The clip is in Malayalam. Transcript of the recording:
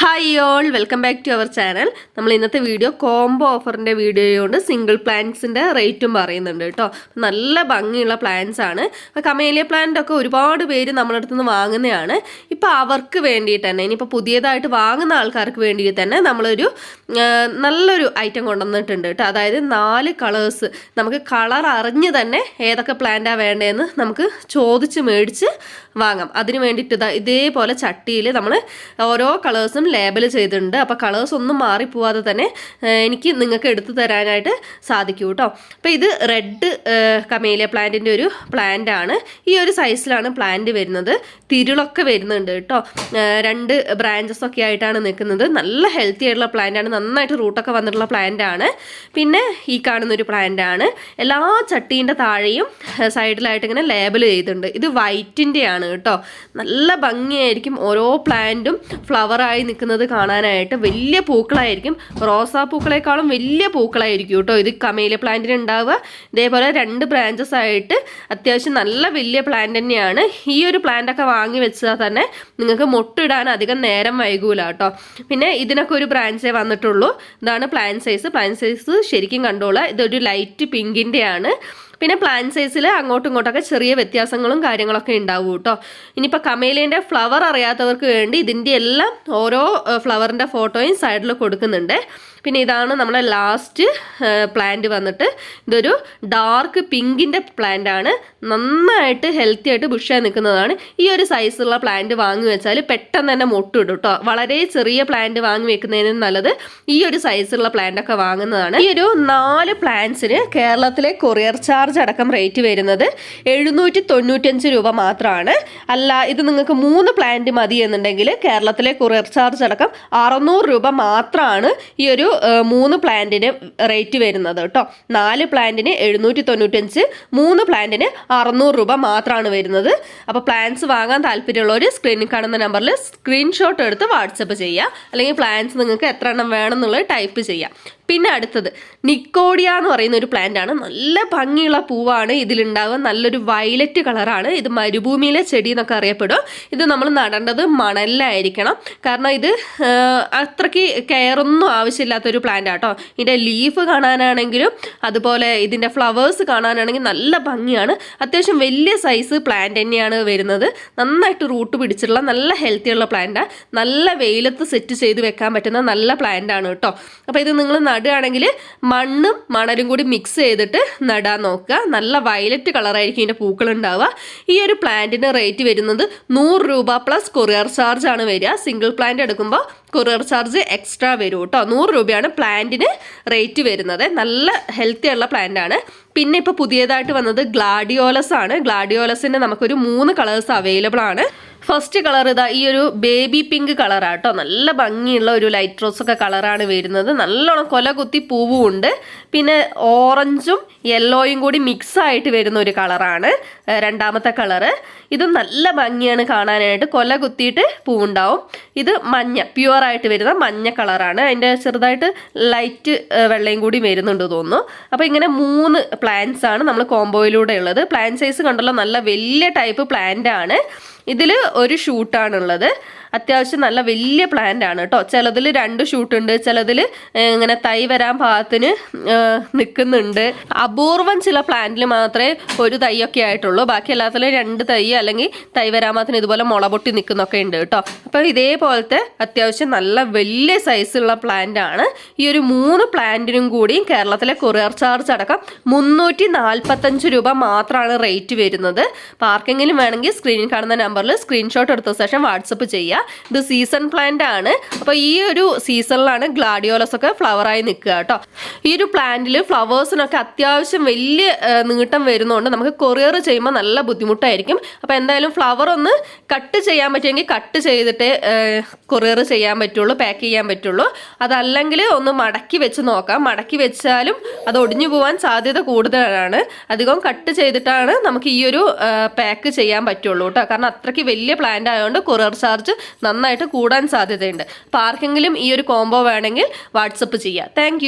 Hi all welcome back to our channel നമ്മൾ ഇന്നത്തെ വീഡിയോ കോംബോ ഓഫറിന്റെ വീഡിയോയുണ്ട് സിംഗിൾ പ്ലാന്റ്സിന്റെ റേറ്റും പറയുന്നുണ്ട് കേട്ടോ. നല്ല ഭംഗിയുള്ള പ്ലാന്റ്സ് ആണ്. അപ്പോൾ കമേലിയ പ്ലാന്റ് ഒക്കെ ഒരുപാട് പേര് നമ്മളടുത്ത് നിന്ന് വാങ്ങുന്നതാണ്. ഇപ്പോൾ അവർക്ക് വേണ്ടിയിട്ട് തന്നെ ഇനിയിപ്പോൾ പുതിയതായിട്ട് വാങ്ങുന്ന ആൾക്കാർക്ക് വേണ്ടിയിട്ട് തന്നെ നമ്മളൊരു നല്ലൊരു ഐറ്റം കൊണ്ടുവന്നിട്ടുണ്ട് കേട്ടോ. അതായത് നാല് കളേഴ്സ് നമുക്ക് കളർ അറിഞ്ഞ് തന്നെ ഏതൊക്കെ പ്ലാന്റാണ് വേണ്ടതെന്ന് നമുക്ക് ചോദിച്ച് മേടിച്ച് വാങ്ങാം. അതിന് വേണ്ടിയിട്ട് ഇതാ ഇതേപോലെ ചട്ടിയിൽ നമ്മൾ ഓരോ കളേഴ്സും ലേബൽ ചെയ്തിട്ടുണ്ട്. അപ്പോൾ കളേഴ്സ് ഒന്നും മാറിപ്പോവാതെ തന്നെ എനിക്ക് നിങ്ങൾക്ക് എടുത്തു തരാനായിട്ട് സാധിക്കൂ കേട്ടോ അപ്പോൾ ഇത് റെഡ് കമേലിയ പ്ലാന്റിന്റെ ഒരു പ്ലാന്റ് ആണ്. ഈ ഒരു സൈസിലാണ് പ്ലാന്റ് വരുന്നത്. തിരുളൊക്കെ വരുന്നുണ്ട് കേട്ടോ രണ്ട് ബ്രാഞ്ചസ് ഒക്കെ ആയിട്ടാണ് നിൽക്കുന്നത്. നല്ല ഹെൽത്തി ആയിട്ടുള്ള പ്ലാന്റ് ആണ്. നന്നായിട്ട് റൂട്ടൊക്കെ വന്നിട്ടുള്ള പ്ലാന്റ് ആണ്. പിന്നെ ഈ കാണുന്ന ഒരു പ്ലാന്റ് ആണ്. എല്ലാ ചട്ടീന്റെ താഴെയും സൈഡിലായിട്ട് ഇങ്ങനെ ലേബൽ ചെയ്തിട്ടുണ്ട്. ഇത് വൈറ്റിന്റെ ആണ് കേട്ടോ നല്ല ഭംഗിയായിരിക്കും. ഓരോ പ്ലാന്റും ഫ്ലവറായി നിൽക്കുന്നത് കാണാനായിട്ട് വലിയ പൂക്കളായിരിക്കും. റോസാ പൂക്കളെക്കാളും വലിയ പൂക്കളായിരിക്കും കേട്ടോ ഇത് കമേലിയ പ്ലാന്റിന് ഉണ്ടാവുക. ഇതേപോലെ രണ്ട് ബ്രാഞ്ചസ് ആയിട്ട് അത്യാവശ്യം നല്ല വലിയ പ്ലാന്റ് തന്നെയാണ്. ഈ ഒരു പ്ലാന്റ് ഒക്കെ വാങ്ങി വെച്ചാൽ തന്നെ നിങ്ങൾക്ക് മൊട്ടിടാൻ അധികം നേരം വൈകൂല കേട്ടോ. പിന്നെ ഇതിനൊക്കെ ഒരു ബ്രാഞ്ചേ വന്നിട്ടുള്ളൂ. ഇതാണ് പ്ലാന്റ് സൈസ് പ്ലാന്റ് സൈസ് ശരിക്കും കണ്ടോളാം. ഇതൊരു ലൈറ്റ് പിങ്കിന്റെ ആണ് പിന്നെ പ്ലാൻ സൈസിൽ അങ്ങോട്ടും ഇങ്ങോട്ടൊക്കെ ചെറിയ വ്യത്യാസങ്ങളും കാര്യങ്ങളൊക്കെ ഉണ്ടാവും കേട്ടോ. ഇനിയിപ്പോൾ കമേലിന്റെ ഫ്ലവർ അറിയാത്തവർക്ക് വേണ്ടി ഇതിന്റെ എല്ലാം ഓരോ ഫ്ലവറിന്റെ ഫോട്ടോയും സൈഡിൽ കൊടുക്കുന്നുണ്ട്. പിന്നെ ഇതാണ് നമ്മളെ ലാസ്റ്റ് പ്ലാന്റ് വന്നിട്ട്. ഇതൊരു ഡാർക്ക് പിങ്കിന്റെ പ്ലാന്റ് ആണ്. നന്നായിട്ട് ഹെൽത്തി ആയിട്ട് ബുഷായി നിൽക്കുന്നതാണ്. ഈ ഒരു സൈസുള്ള പ്ലാന്റ് വാങ്ങി വെച്ചാൽ പെട്ടെന്ന് തന്നെ മൊട്ടിടും കേട്ടോ വളരെ ചെറിയ പ്ലാന്റ് വാങ്ങി വെക്കുന്നതിന് നല്ലത് ഈ ഒരു സൈസുള്ള പ്ലാന്റ് ഒക്കെ വാങ്ങുന്നതാണ്. ഈ ഒരു നാല് പ്ലാന്റ്സിന് കേരളത്തിലെ കൊറിയർ ചാർജ് അടക്കം റേറ്റ് വരുന്നത് എഴുന്നൂറ്റി തൊണ്ണൂറ്റഞ്ച് രൂപ മാത്രമാണ് അല്ല ഇത് നിങ്ങൾക്ക് മൂന്ന് പ്ലാന്റ് മതി എന്നുണ്ടെങ്കിൽ കേരളത്തിലെ കൊറിയർ ചാർജ് അടക്കം അറുന്നൂറ് രൂപ മാത്രമാണ് ഈ ഒരു മൂന്ന് പ്ലാന്റിന് റേറ്റ് വരുന്നത് കേട്ടോ. നാല് പ്ലാന്റിന് എഴുന്നൂറ്റി തൊണ്ണൂറ്റഞ്ച് മൂന്ന് പ്ലാന്റിന് അറുന്നൂറ് രൂപ മാത്രമാണ് വരുന്നത്. അപ്പോൾ പ്ലാന്റ്സ് വാങ്ങാൻ താല്പര്യമുള്ളവർ സ്ക്രീനിൽ കാണുന്ന നമ്പറിൽ സ്ക്രീൻഷോട്ട് എടുത്ത് വാട്സപ്പ് ചെയ്യുക അല്ലെങ്കിൽ പ്ലാന്റ്സ് നിങ്ങൾക്ക് എത്ര എണ്ണം വേണം എന്നുള്ളത് ടൈപ്പ് ചെയ്യാം. പിന്നെ അടുത്തത് നിക്കോഡിയ എന്ന് പറയുന്ന ഒരു പ്ലാന്റ് ആണ്. നല്ല ഭംഗിയുള്ള പൂവാണ് ഇതിലുണ്ടാവുക. നല്ലൊരു വയലറ്റ് കളറാണ് ഇത് മരുഭൂമിയിലെ ചെടി എന്നൊക്കെ അറിയപ്പെടും. ഇത് നമ്മൾ നടേണ്ടത് മണലിലായിരിക്കണം. കാരണം ഇത് അത്രയ്ക്ക് കെയറൊന്നും ആവശ്യമില്ലാത്തൊരു പ്ലാന്റ് ആട്ടോ. ഇതിന്റെ ലീഫ് കാണാനാണെങ്കിലും അതുപോലെ ഇതിന്റെ ഫ്ലവേഴ്സ് കാണാനാണെങ്കിൽ നല്ല ഭംഗിയാണ്. അത്യാവശ്യം വലിയ സൈസ് പ്ലാന്റ് തന്നെയാണ് വരുന്നത്. നന്നായിട്ട് റൂട്ട് പിടിച്ചിട്ടുള്ള നല്ല ഹെൽത്തി ഉള്ള പ്ലാന്റാണ് നല്ല വെയിലത്ത് സെറ്റ് ചെയ്ത് വെക്കാൻ പറ്റുന്ന നല്ല പ്ലാന്റ് ആണ് കേട്ടോ. അപ്പോൾ ഇത് നിങ്ങൾ നടുകയാണെങ്കിൽ മണ്ണും മണലും കൂടി മിക്സ് ചെയ്തിട്ട് നടാൻ നോക്കുക. നല്ല വയലറ്റ് കളറായിരിക്കും ഇതിന്റെ പൂക്കൾ ഉണ്ടാവുക. ഈ ഒരു പ്ലാന്റിന് റേറ്റ് വരുന്നത് നൂറ് രൂപ പ്ലസ് കൊറിയർ ചാർജ് ആണ് വരിക. സിംഗിൾ പ്ലാന്റ് എടുക്കുമ്പോൾ കൊറിയർ ചാർജ് എക്സ്ട്രാ വരും കേട്ടോ. നൂറ് രൂപയാണ് പ്ലാന്റിന് റേറ്റ് വരുന്നത്. നല്ല ഹെൽത്തി ഉള്ള പ്ലാന്റ് ആണ്. പിന്നെ ഇപ്പോൾ പുതിയതായിട്ട് വന്നത് ഗ്ലാഡിയോലസ് ആണ്. ഗ്ലാഡിയോലസിന്റെ നമുക്കൊരു മൂന്ന് കളേഴ്സ് അവൈലബിൾ ആണ്. ഫസ്റ്റ് കളർ ഇതാ ഈ ഒരു ബേബി പിങ്ക് കളറാണ് കേട്ടോ. നല്ല ഭംഗിയുള്ള ഒരു ലൈറ്റ് റോസ് ഒക്കെ കളറാണ് വരുന്നത്. നല്ലോണം കൊല കുത്തി പൂവും ഉണ്ട്. പിന്നെ ഓറഞ്ചും യെല്ലോയും കൂടി മിക്സ് ആയിട്ട് വരുന്ന ഒരു കളറാണ് രണ്ടാമത്തെ കളറ്. ഇത് നല്ല ഭംഗിയാണ് കാണാനായിട്ട്. കൊല കുത്തിയിട്ട് പൂവുണ്ടാവും. ഇത് മഞ്ഞ പ്യുവർ ആയിട്ട് വരുന്ന മഞ്ഞ കളറാണ്. അതിന്റെ ചെറുതായിട്ട് ലൈറ്റ് വെള്ളയും കൂടി വരുന്നുണ്ട് തോന്നുന്നു. അപ്പോൾ ഇങ്ങനെ മൂന്ന് പ്ലാന്റ്സ് ആണ് നമ്മൾ കോംബോയിലൂടെ ഉള്ളത്. പ്ലാന്റ് സൈസ് കണ്ടല്ലോ നല്ല വലിയ ടൈപ്പ് പ്ലാന്റ് ആണ്. ഇതിൽ ഒരു ഷൂട്ടാണുള്ളത്. അത്യാവശ്യം നല്ല വലിയ പ്ലാന്റ് ആണ് കേട്ടോ ചിലതിൽ രണ്ട് ഷൂട്ട് ഉണ്ട്. ചിലതിൽ ഇങ്ങനെ തൈ വരാൻ പാകത്തിന് നിൽക്കുന്നുണ്ട് അപൂർവം ചില പ്ലാന്റിൽ മാത്രമേ ഒരു തൈയൊക്കെ ആയിട്ടുള്ളൂ. ബാക്കി എല്ലാത്തിലും രണ്ട് തൈ അല്ലെങ്കിൽ തൈ വരാൻ പാകത്തിന് ഇതുപോലെ മുള പൊട്ടി നിൽക്കുന്നൊക്കെ ഉണ്ട് കേട്ടോ അപ്പോൾ ഇതേപോലത്തെ അത്യാവശ്യം നല്ല വലിയ സൈസുള്ള പ്ലാന്റ് ആണ്. ഈ ഒരു മൂന്ന് പ്ലാന്റിനും കൂടി കേരളത്തിലെ കൊറിയർ ചാർജ് അടക്കം മുന്നൂറ്റി നാൽപ്പത്തഞ്ച് രൂപ മാത്രമാണ് റേറ്റ് വരുന്നത്. ആർക്കെങ്കിലും വേണമെങ്കിൽ സ്ക്രീനിൽ കാണുന്ന നമ്പറിൽ സ്ക്രീൻഷോട്ട് എടുത്ത ശേഷം വാട്സപ്പ് ചെയ്യുക. ഇത് സീസൺ പ്ലാന്റ് ആണ്. അപ്പോൾ ഈ ഒരു സീസണിലാണ് ഗ്ലാഡിയോലസ് ഒക്കെ ഫ്ലവറായി നിൽക്കുക കേട്ടോ. ഈ ഒരു പ്ലാന്റിൽ ഫ്ലവേഴ്സിനൊക്കെ അത്യാവശ്യം വലിയ നീട്ടം വരുന്നതുകൊണ്ട് നമുക്ക് കൊറിയർ ചെയ്യുമ്പോൾ നല്ല ബുദ്ധിമുട്ടായിരിക്കും. അപ്പോൾ എന്തായാലും ഫ്ലവർ ഒന്ന് കട്ട് ചെയ്യാൻ പറ്റുമെങ്കിൽ കട്ട് ചെയ്തിട്ട് കൊറിയർ ചെയ്യാൻ പറ്റുള്ളൂ പാക്ക് ചെയ്യാൻ പറ്റുള്ളൂ. അതല്ലെങ്കിൽ ഒന്ന് മടക്കി വെച്ച് നോക്കാം. മടക്കി വെച്ചാലും അത് ഒടിഞ്ഞു പോകാൻ സാധ്യത കൂടുതലാണ്. അധികം കട്ട് ചെയ്തിട്ടാണ് നമുക്ക് ഈ ഒരു പാക്ക് ചെയ്യാൻ പറ്റുള്ളൂ കേട്ടോ. കാരണം അത്രയ്ക്ക് വലിയ പ്ലാന്റ് ആയതുകൊണ്ട് കൊറിയർ ചാർജ് നന്നായിട്ട് കൂടാൻ സാധ്യതയുണ്ട്. അപ്പോൾ ആർക്കെങ്കിലും ഈ ഒരു കോംബോ വേണമെങ്കിൽ വാട്സപ്പ് ചെയ്യുക താങ്ക്